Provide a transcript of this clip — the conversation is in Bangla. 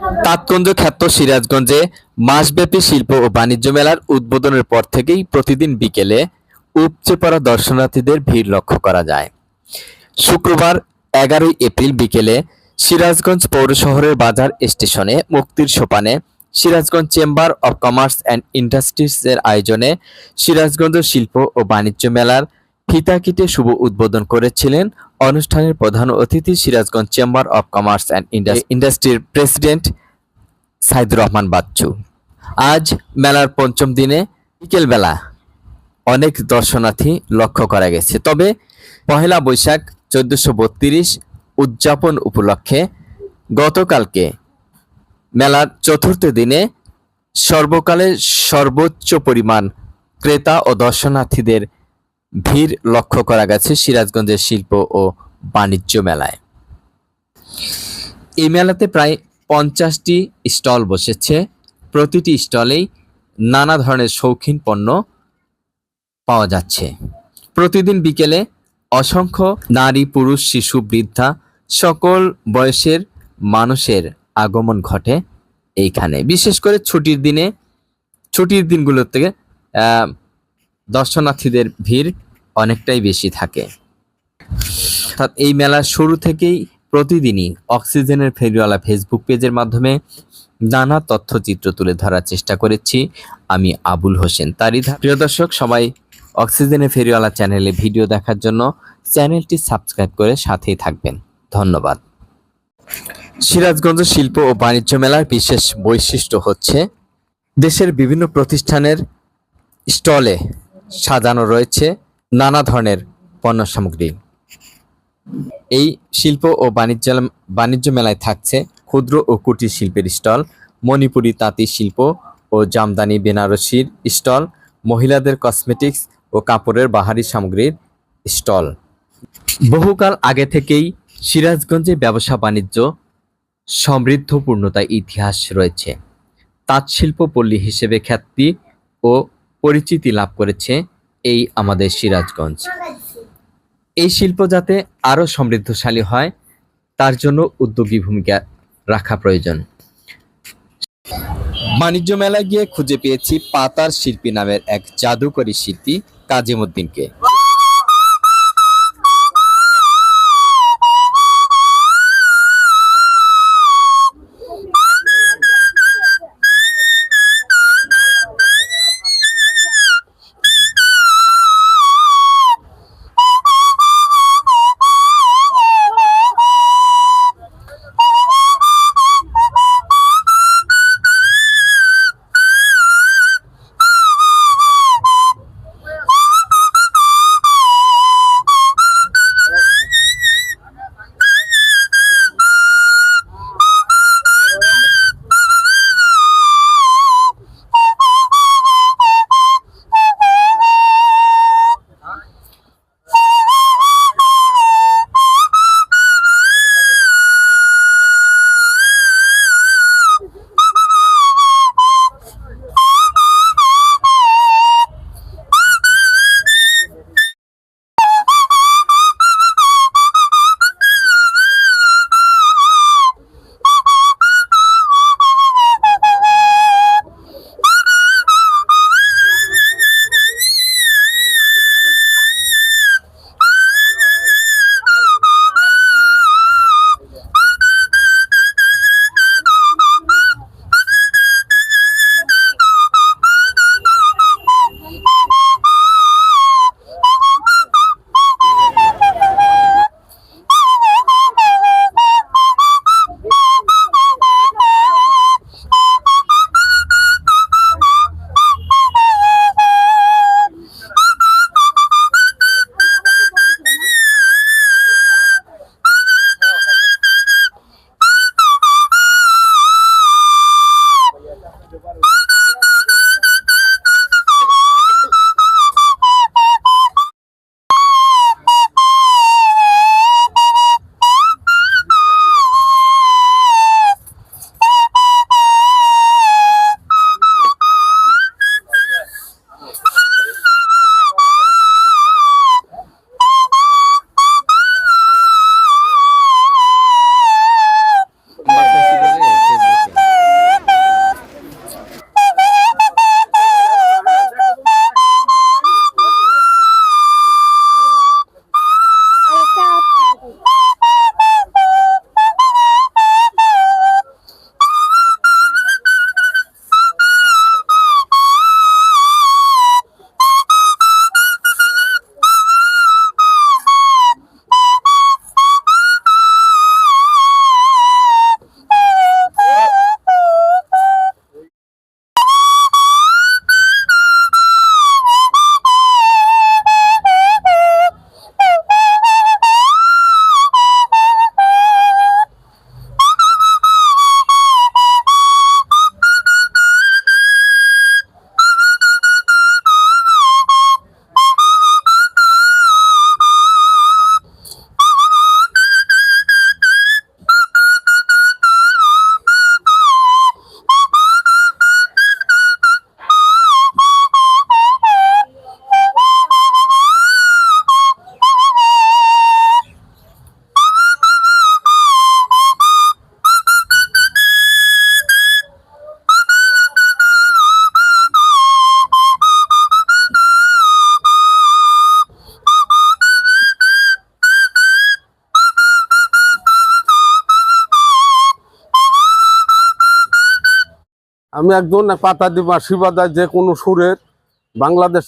তাৎকুঞ্জ খ্যাত সিরাজগঞ্জে মাসব্যাপী শিল্প ও বাণিজ্য মেলার উদ্বোধনের পর থেকেই প্রতিদিন বিকেলে উপচে পড়া দর্শনার্থীদের ভিড় লক্ষ্য করা যায়। শুক্রবার এগারোই এপ্রিল বিকেলে সিরাজগঞ্জ পৌর শহরের বাজার স্টেশনে মুক্তির সোপানে Sirajganj chamber of commerce and industries এর আয়োজনে সিরাজগঞ্জ শিল্প ও বাণিজ্য মেলার ফিতা কেটে শুভ উদ্বোধন করেছিলেন অনুষ্ঠানের প্রধান অতিথি Sirajganj chamber of commerce and ইন্ডাস্ট্রির প্রেসিডেন্ট সাইদুর রহমান বাচ্চু। আজ মেলার পঞ্চম দিনে বিকেলবেলা অনেক দর্শনার্থী লক্ষ্য করা গেছে। তবে পহেলা বৈশাখ চোদ্দশো বত্রিশ উদযাপন উপলক্ষে গতকালকে মেলার চতুর্থ দিনে সর্বকালের সর্বোচ্চ পরিমাণ ক্রেতা ও দর্শনার্থীদের ভিড় লক্ষ্য করা গেছে সিরাজগঞ্জের শিল্প ও বাণিজ্য মেলায়। এই মেলাতে প্রায় পঞ্চাশটি স্টল বসেছে। প্রতিটি স্টলেই নানা ধরনের শৌখিন পণ্য পাওয়া যাচ্ছে। প্রতিদিন বিকেলে অসংখ্য নারী পুরুষ শিশু বৃদ্ধা সকল বয়সের মানুষের আগমন ঘটে এইখানে। বিশেষ করে ছুটির দিনে ছুটির দিনগুলোতে আহ, দর্শনার্থীদের ভিড় অনেকটাই বেশি থাকে। অর্থাৎ এই মেলার শুরু থেকেই প্রতিদিনই অক্সিজেনের ফেরিওয়ালা ফেসবুক পেজের মাধ্যমে নানা তথ্যচিত্র তুলে ধরার চেষ্টা করেছি। আমি আবুল হোসেন তারই প্রিয় দর্শক, সবাই অক্সিজেনের ফেরিওয়ালা চ্যানেলে ভিডিও দেখার জন্য চ্যানেলটি সাবস্ক্রাইব করে সাথেই থাকবেন। ধন্যবাদ। সিরাজগঞ্জ শিল্প ও বাণিজ্য মেলার বিশেষ বৈশিষ্ট্য হচ্ছে, দেশের বিভিন্ন প্রতিষ্ঠানের স্টলে সাজানো রয়েছে নানা ধরনের পণ্য সামগ্রী। এই শিল্প ও বাণিজ্য বাণিজ্য মেলায় থাকছে ক্ষুদ্র ও কুটির শিল্পের স্টল, মণিপুরি তাঁতি শিল্প ও জামদানি বেনারসির স্টল, মহিলাদের কসমেটিক্স ও কাপড়ের বাহারি সামগ্রীর স্টল। বহুকাল আগে থেকেই সিরাজগঞ্জে ব্যবসা বাণিজ্য সমৃদ্ধপূর্ণতা ইতিহাস রয়েছে। তাঁত শিল্প পল্লী হিসেবে খ্যাতি ও পরিচিতি লাভ করেছে এই আমাদের সিরাজগঞ্জ। এই শিল্প যাতে আরও সমৃদ্ধশালী হয়, তার জন্য উদ্যোগী ভূমিকা রাখা প্রয়োজন। বাণিজ্য মেলায় গিয়ে খুঁজে পেয়েছি পাতার শিল্পী নামের এক জাদুকরী শিল্পী, কাজিমুদ্দিনকে। আমি একজন পাতা দিবা আশীর্বাদ যে কোনো সুরের বাংলাদেশ